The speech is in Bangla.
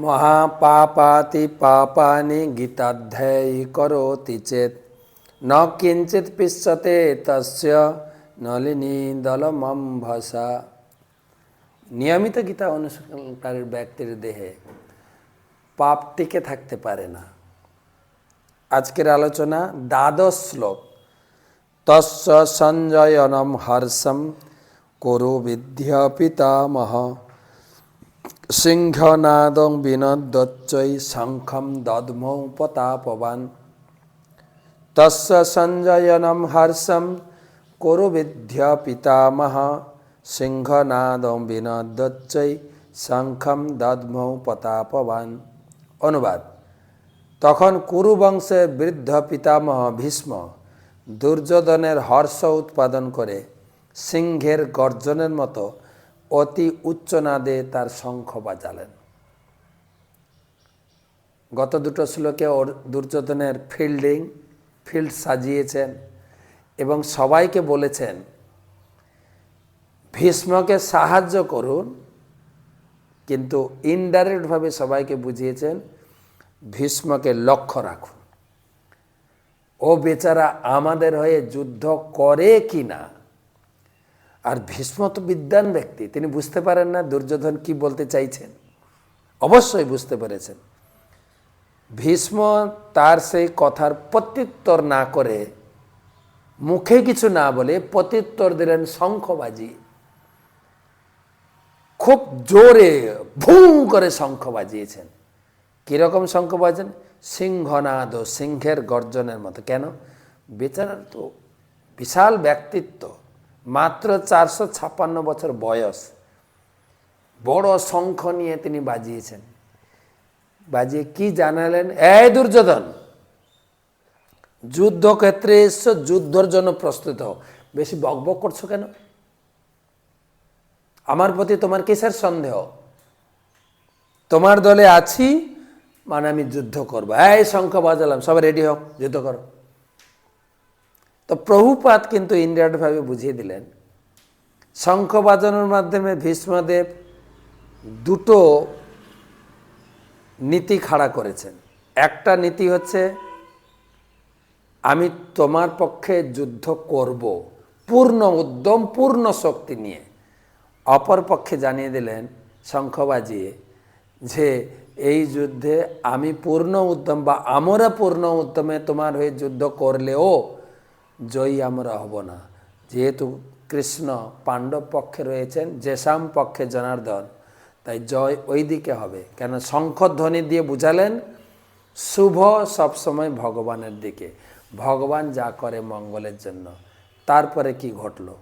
মহাপাপাতি পাপানি গীতাধ্যায়ী করোতি চেত। ন কিঞ্চিত পিশ্যতে তস্য নলিনী দলমম্ভসা নিয়মিত গীতা অনুসরণকারীর ব্যক্তির দেহে পাপ টিকে থাকতে পারে না। আজকের আলোচনা দ্বাদশ শ্লোক। তস্য সঞ্জয়নম হর্ষম, করু বিদ্যা পিতামহ। সিংহনাদং বিনদ্দচ্চৈ শঙ্খম দদ্মৌ পতাপবান তস্য সঞ্জয়নম হর্ষম করু বিদ্যা পিতামহ। সিংহনাদং বিনদ্দচ্চৈ শঙ্খম দদ্মৌ পতাপবান অনুবাদ, তখন কুরু বংশের বৃদ্ধ পিতামহ ভীষ্ম দুর্যোধনের হর্ষ উৎপাদন করে সিংহের গর্জনের মতো অতি উচ্চ উচ্চনাদে তার শঙ্খ বাজালেন। গত দুটো শ্লোকে ওর দুর্যোধনের ফিল্ডিং, ফিল্ড সাজিয়েছেন এবং সবাইকে বলেছেন, ভীষ্মকে সাহায্য করুন। কিন্তু ইনডাইরেক্টভাবে সবাইকে বুঝিয়েছেন, ভীষ্মকে লক্ষ্য রাখুন। ও বেচারা আমাদের হয়ে যুদ্ধ করে কি না আর ভীষ্ম তো বিদ্যান ব্যক্তি, তিনি বুঝতে পারেন না দুর্যোধন কি বলতে চাইছেন। অবশ্যই বুঝতে পেরেছেন। ভীষ্ম তার সেই কথার প্রত্যুত্তর না করে মুখে কিছু না বলে প্রত্যুত্তর দিলেন শঙ্খবাজি। খুব জোরে ভুঁ করে শঙ্খ বাজিয়েছেন। কীরকম শঙ্খ বাজেন? সিংহনাদ সিংহের গর্জনের মতো। কেন? বেচারার তো বিশাল ব্যক্তিত্ব। মাত্র চারশো ছাপ্পান্ন বছর বয়স। বড় শঙ্খ নিয়ে তিনি বাজিয়েছেন। বাজিয়ে কি জানালেন? এই দুর্যোধন, যুদ্ধক্ষেত্রে এসছো, যুদ্ধর জন্য প্রস্তুত হও। বেশি বকবক করছ কেন? আমার প্রতি তোমার কিসের সন্দেহ? তোমার দলে আছি মানে আমি যুদ্ধ করব। এই শঙ্খ বাজালাম, সবাই রেডি হোক যুদ্ধ করো। তো প্রভুপাত কিন্তু ইন্ডিয়াটভাবে বুঝিয়ে দিলেন। শঙ্খ বাজানোর মাধ্যমে ভীষ্মদেব দুটো নীতি খাড়া করেছেন। একটা নীতি হচ্ছে, আমি তোমার পক্ষে যুদ্ধ করব, পূর্ণ উদ্যম, পূর্ণ শক্তি নিয়ে। অপর পক্ষে জানিয়ে দিলেন শঙ্খ বাজিয়ে যে, এই যুদ্ধে আমি পূর্ণ উদ্যম বা আমরা পূর্ণ উদ্যমে তোমার হয়ে যুদ্ধ করলেও জয়ী আমরা হব না যেহেতু কৃষ্ণ পাণ্ডব পক্ষে রয়েছেন জেসাম পক্ষে জনার্দন তাই জয় ওই দিকে হবে। কেন শঙ্খধ্বনি দিয়ে বুঝালেন শুভ সবসময় ভগবানের দিকে। ভগবান যা করে মঙ্গলের জন্য। তারপরে কি ঘটলো